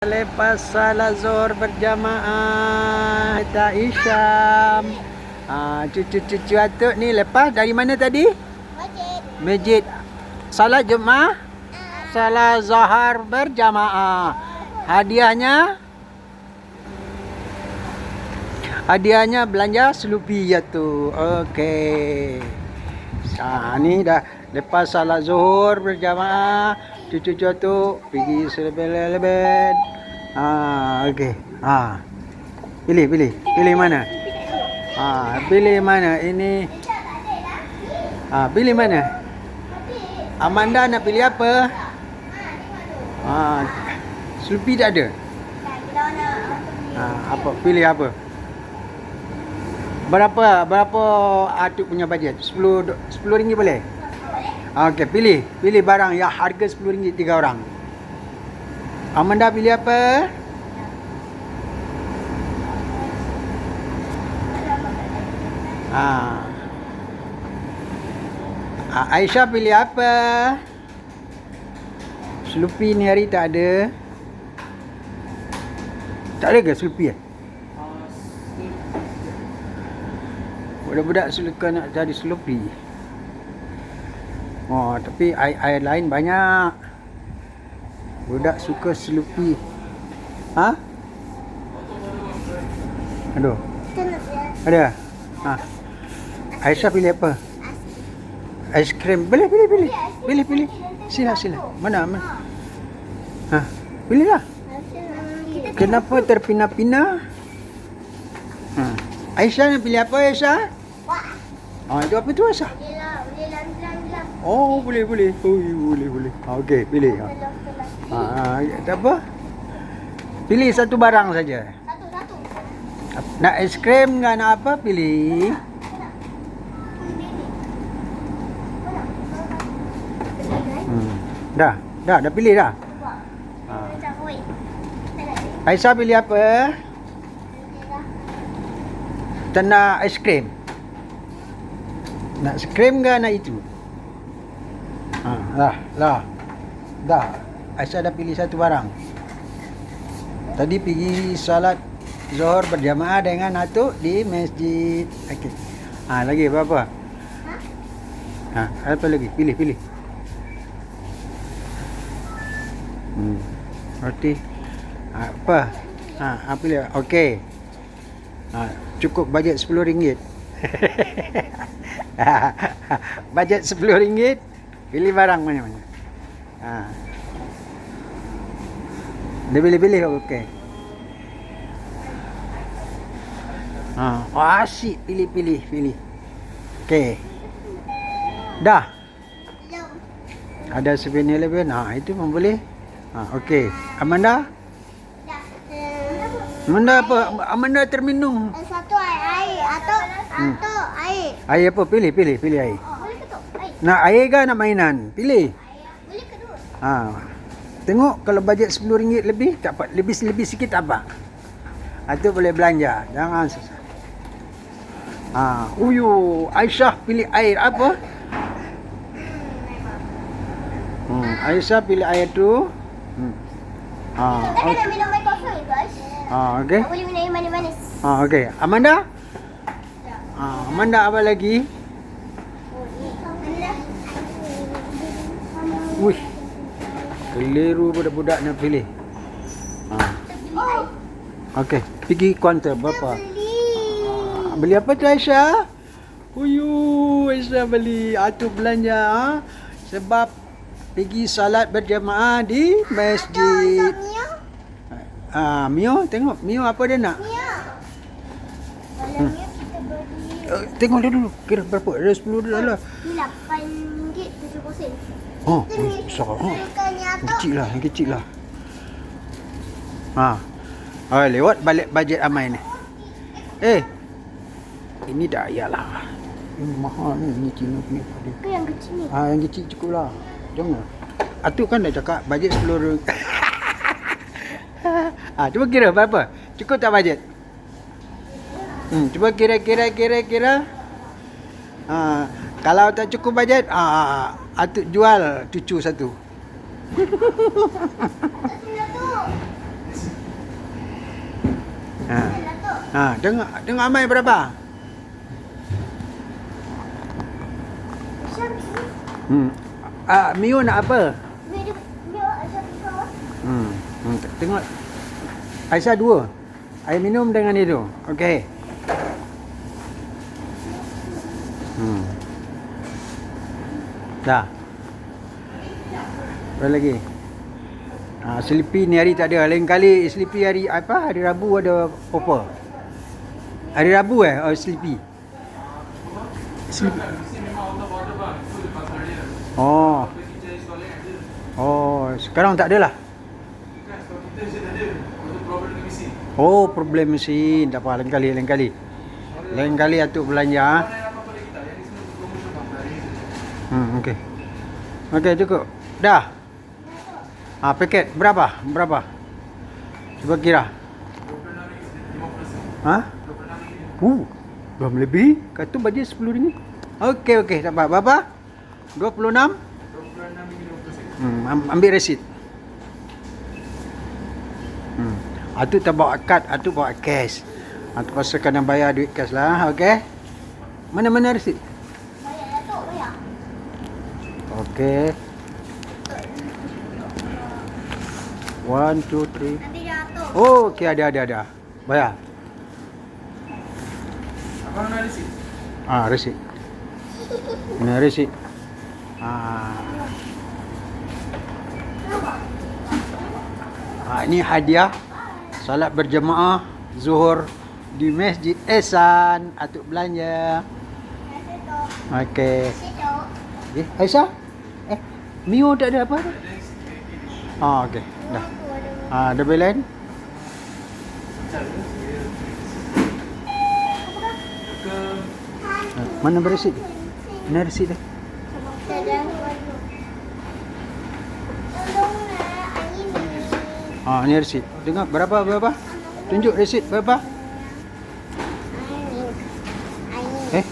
Lepas salat zuhur berjamaah Tak Isyam ah, Cucu-cucu atuk ni lepas dari mana tadi? Masjid. Salat Jumaah? Salat Zuhur berjamaah. Hadiahnya? Hadiahnya belanja selupi ya tu Okey. Ah, ni dah. Lepas salat zuhur berjamaah cucu-cucu tu pergi selebel-lebel. Ah, okey. Ah. Pilih, pilih. Pilih mana? Ah, pilih mana? Ini Ah, pilih mana? Amanda nak pilih apa? Ah, Slupi tak ada. Ah, apa? Pilih apa? Berapa berapa atuk punya bajet? 10 do- 10 ringgit boleh? Okey, pilih. Pilih barang yang harga 10 ringgit tiga orang. Amanda pilih apa? Ah. Ah, Aisyah pilih apa? Slupi ni hari tak ada. Tak ada ke Slupi eh? Budak-budak suka nak cari Slupi. Oh, tapi air, air lain banyak. Budak suka Slupi. Ha? Aduh, ada? Ha. Aisyah pilih apa? Ais krim. Boleh, pilih, pilih. Pilih, pilih. Sila, sila. Mana, mana? Ha, pilihlah. Kenapa terpina-pina? Ha. Aisyah nak pilih apa, Aisyah? Ah, itu apa tu, Aisyah? Oh, boleh, boleh. Oh, boleh, boleh. Ha, okey, pilih. Ha. Ha, tak apa. Pilih satu barang saja. Satu-satu. Nak es krim ke nak apa, pilih. Hmm. Dah, dah, dah pilih dah. Ha. Aisyah pilih apa? Tak nak es krim. Nak es krim ke nak itu? Ha, dah, dah. Dah. Aisyah dah pilih satu barang. Tadi pergi salat Zuhur berjamaah dengan atuk di masjid. Okey. Ha, lagi apa-apa? Ha, apa lagi? Pilih, pilih. Hmm. Roti. Ha, apa? Ha, apa pilih? Okey. Ha, cukup bajet RM10. bajet RM10. Pilih barang mana-mana. Ha. Dia pilih-pilih okey. Ha, oh, asyik pilih-pilih, pilih. Okey. Dah. Ada 7-Eleven. Ha, itu pun boleh. Ha, okey. Amanda? Amanda apa? Amanda terminum. Satu air, air atau Hmm. atau air. Air apa? Pilih, pilih, pilih air. Boleh ke tu? Air. Nak air ke nak mainan? Pilih. Boleh ke tu? Ha. Tengok kalau bajet RM10 lebih, tak apa. Lebih lebih sikit tak apa. Ha, tu boleh belanja. Jangan susah. Ha, uyu, Aisyah pilih air apa? Hmm, Aisyah pilih air tu. Hmm. Ha, Takkan okey. nak minum air kosong guys? Ha, okey. Tak boleh minum air manis-manis. Ha, okey. Amanda? Ha, Amanda apa lagi? Keliru budak-budak nak pilih. Ha. Okey, pergi kaunter berapa? beli. Ah, Beli apa tu Aisyah? Uyu, Aisyah beli atuk belanja ha? sebab pergi salat berjamaah di masjid. Ah, Mio, tengok Mio apa dia nak? Kalau kita beli Uh, tengok dia dulu, kira berapa? Ada 10 dolar. ni RM8.70 sen. Oh, oh besar. Oh. Atau Kecil lah, yang kecil lah. Ha. Oh, lewat balik bajet Amai ni. Eh. Ini dah ayalah. Ini mahal ni, ni Cina punya. Ke yang kecil ni? Ah, yang kecil cukup lah. Jangan. Atuk kan dah cakap bajet 10 ringgit. ah, cuba kira berapa? Cukup tak bajet? Hmm, cuba kira kira kira kira. Ah, kalau tak cukup bajet, ah, atuk jual cucu satu ha. ha. Dengar, dengar Amai berapa? Hmm. Ah, uh, Mio nak apa? Hmm. Hmm. Tengok. Aisyah dua. Air minum dengan itu. Okey. Hmm. Dah. Apa lagi? Ha, Sleepy ni hari tak ada. Lain kali Sleepy hari apa? Hari Rabu ada apa? Hari Rabu eh? Oh, Sleepy. Sleepy. Oh. Oh, sekarang tak ada lah. Oh, problem mesin. Tak apa, lain kali, lain kali. Lain kali atuk belanja. ah. Hmm, okey. Okey, cukup. Dah. Ah, paket berapa? Berapa? Cuba kira. Ha? Uh, dah lebih. Kata bajet RM10. Okey, okey, tak apa. Berapa? 26? Hmm, am- ambil resit. Hmm. Atuk tak bawa kad, atuk bawa cash. Atuk pasal kena bayar duit cash lah, okey? Mana-mana resit? Bayar Datuk, bayar. Okey. One, two, three. Nanti Datuk. Oh, okey ada ada ada. Bayar. Abang nak resit? Ah, resit. Ini resit. Ah. Ah, ini hadiah salat berjemaah zuhur di Masjid Ehsan atuk belanja. Terima kasih, Tok. Okey. Terima kasih, Tok. Eh, Aisyah? Eh, Mio tak ada apa? Ah, okey. Dah. Ada- Ah, ada bel lain? Ke Ah, mana beresit? Mana resit nak angin ni. Ah, resit. Tengok berapa berapa? Tunjuk resit berapa? Eh,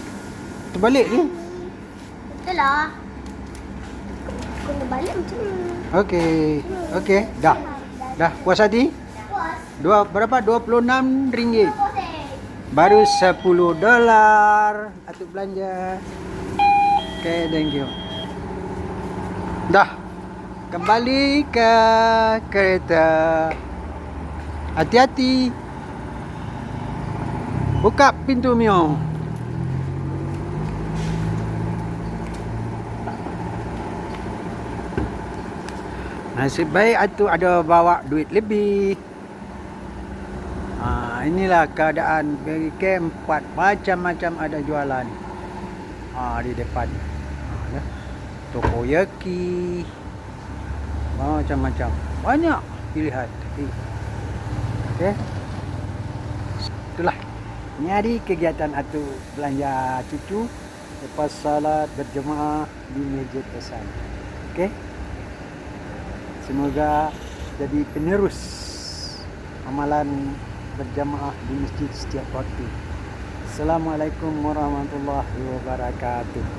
terbalik ni. Betul lah. Kena balik macam ni. Okey. Okey, dah. Dah puas hati? Dua berapa? 26 ringgit. Baru 10 dolar atuk belanja. Okay, thank you. Dah. Kembali ke kereta. Hati-hati. Buka pintu Mio. Nasib baik atuk ada bawa duit lebih. Ha, inilah keadaan camp 4 macam-macam ada jualan. Ha, di depan. Ha, ya. Tokoyaki. Macam-macam. Banyak pilihan. Okey. Itulah. Ini hari kegiatan atu belanja cucu lepas salat berjemaah di Masjid Hasan. Okey. Semoga jadi penerus amalan berjamaah di masjid setiap waktu. Assalamualaikum warahmatullahi wabarakatuh.